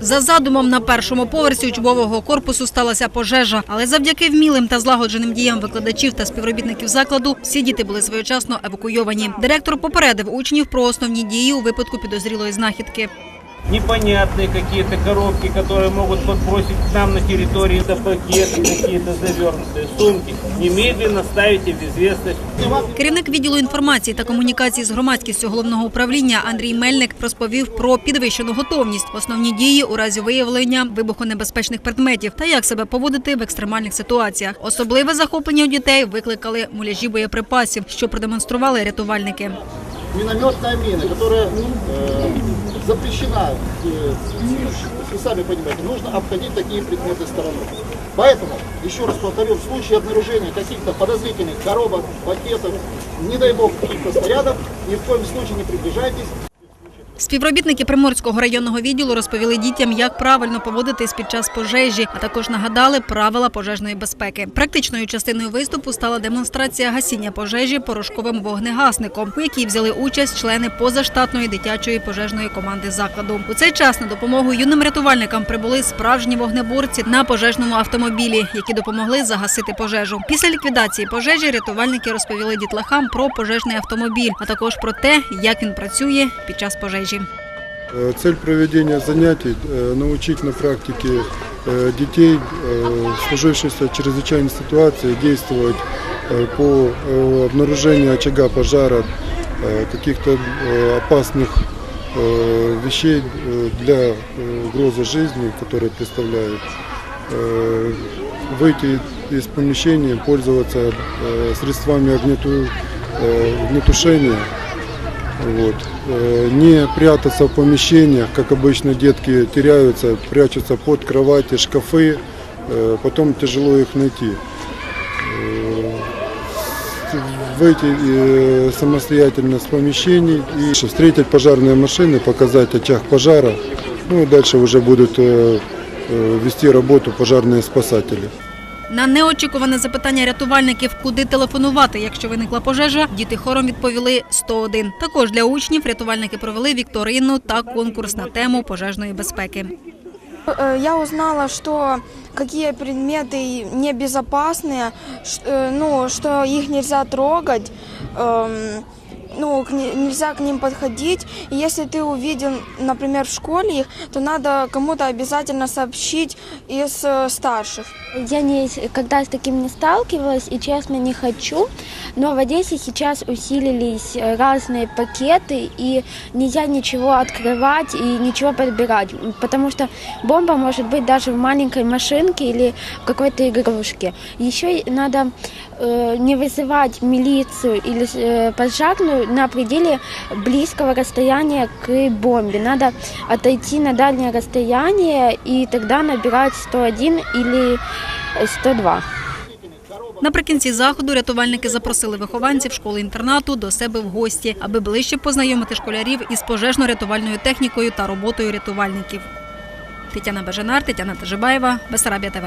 За задумом на першому поверсі учбового корпусу сталася пожежа, але завдяки вмілим та злагодженим діям викладачів та співробітників закладу всі діти були своєчасно евакуйовані. Директор попередив учнів про основні дії у випадку підозрілої знахідки непонятные какие-то коробки, которые могут подбросить к нам на территории, это пакеты, какие-то завернутые сумки, немедленно ставите в известность. Керівник відділу інформації та комунікації з громадськістю головного управління Андрій Мельник розповів про підвищену готовність, основні дії у разі виявлення вибухонебезпечних предметів та як себе поводити в екстремальних ситуаціях. Особливе захоплення у дітей викликали муляжі боєприпасів, що продемонстрували рятувальники. минометная мина, которая э, запрещена. э, вы сами понимаете, нужно обходить такие предметы стороной. Поэтому, еще раз повторю, в случае обнаружения каких-то подозрительных коробок, пакетов, не дай бог каких-то снарядов, ни в коем случае не приближайтесь. Співробітники Приморського районного відділу розповіли дітям, як правильно поводитись під час пожежі, а також нагадали правила пожежної безпеки. Практичною частиною виступу стала демонстрація гасіння пожежі порошковим вогнегасником, у якій взяли участь члени позаштатної дитячої пожежної команди закладу. У цей час на допомогу юним рятувальникам прибули справжні вогнеборці на пожежному автомобілі, які допомогли загасити пожежу. Після ліквідації пожежі рятувальники розповіли дітлахам про пожежний автомобіль, а також про те, як він працює під час пожежі. Парижі. Цель проведения занятий — научить на практиці дітей, служившихся чрезвычайной ситуации, действовать э, по э, обнаружению очага пожара, э, каких-то опасных вещей для угрозы жизни, которые представляют, выйти из помещения, пользоваться средствами огнетушения, вот. Э, Не прятаться в помещениях, как обычно детки теряются, прячутся под кровати, шкафы, э, потом тяжело их найти. Э, Выйти э, самостоятельно с помещений и встретить пожарные машины, показать очаг пожара. Ну и дальше уже будут э, э, вести работу пожарные спасатели. На неочікуване запитання рятувальників, куди телефонувати, якщо виникла пожежа, діти хором відповіли 101. Також для учнів рятувальники провели вікторину та конкурс на тему пожежної безпеки. Э, Я узнала, что какие предметы небезопасные, ш- э, ну, что их нельзя трогать, эм, ну, к не- нельзя к ним подходить. И если ты увидел, например, в школе их, то надо кому-то обязательно сообщить из э, старших. Я никогда с таким не сталкивалась и, честно, не хочу. Но в Одессе сейчас усилились э, разные пакеты, и нельзя ничего открывать и ничего подбирать, потому что бомба может быть даже в маленькой машинке или в какой-то игрушке. Еще надо э, не вызывать милицию или э, пожарную на пределе близкого расстояния к бомбе. Надо отойти на дальнее расстояние и тогда набирать 101 или 102. Наприкінці заходу рятувальники запросили вихованців школи-інтернату до себе в гості, аби ближче познайомити школярів із пожежно-рятувальною технікою та роботою рятувальників. Тетяна Бежанар, Тетяна Тажибаєва, Бесарабія ТВ.